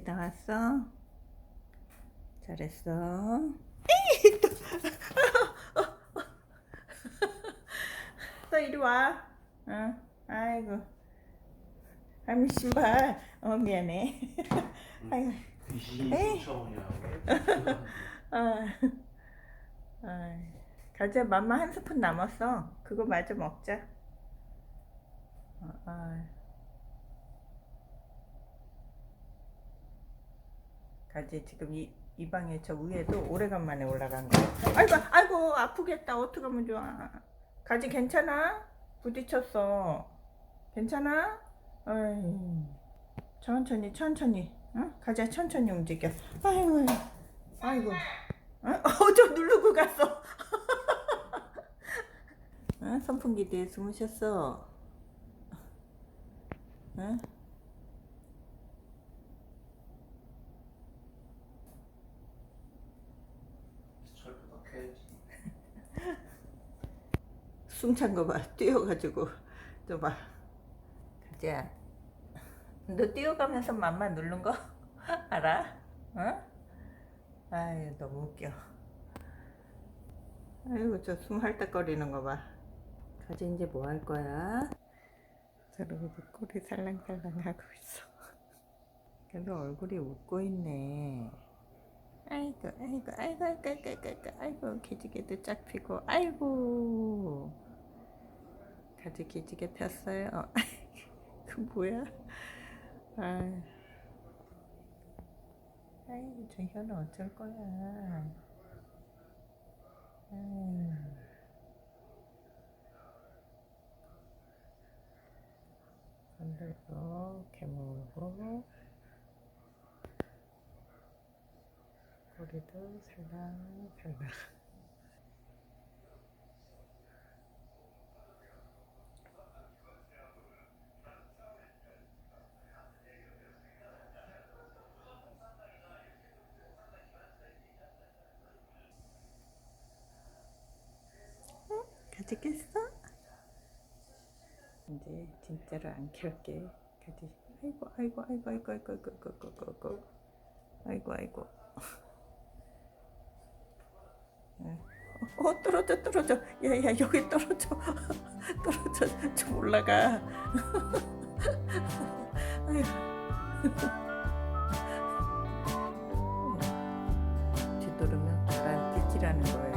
나왔어? 잘했어. 또, 또 이리 와. 응, 아이고. 아미 신발. 어 미안해. 아이고. 귀신이 에이. 아, 아, 가자 맘마 한 스푼 남았어. 그거 마저 먹자. 아, 아. 가지 지금 이, 이 방에 저 위에도 오래간만에 올라간 거야. 아이고 아이고 아프겠다. 어떡하면 좋아. 가지 괜찮아? 부딪혔어. 괜찮아? 어이. 천천히 천천히. 응? 가자 천천히 움직여. 아이고 아이고. 어? 어, 저 누르고 갔어. 어? 선풍기 뒤에 숨으셨어. 어? 철부터 캐야지. 숨찬 거 봐. 뛰어가지고. 저 봐. 가자. 너 뛰어가면서 맘마 누른 거 알아? 어? 아유 너무 웃겨. 아이고 저 숨 헐떡거리는 거 봐. 가지 이제 뭐 할 거야? 저러고 꼬리 살랑살랑 하고 있어. 그래도 얼굴이 웃고 있네. 아이고 아이고 아이고 아이고 아이고 아이고 아이고 기지개도 쫙 피고 아이고 가지 기지개 폈어요. 그 뭐야? 아, 아이고 저 현우 어쩔 거야? 아유. 건들고 개물고 꼬리도 살랑살랑 어? 가지 깼어? 이제 진짜로 안 켤게 가지 아이고 아이고 아이고 아이고 아이고 아이고 아이고 아이고 아이고 아이고 어 떨어져 떨어져. 야야 여기 떨어져. 떨어져. 좀 올라가. 어, 뒤돌으면 나한테 지라는 거예요.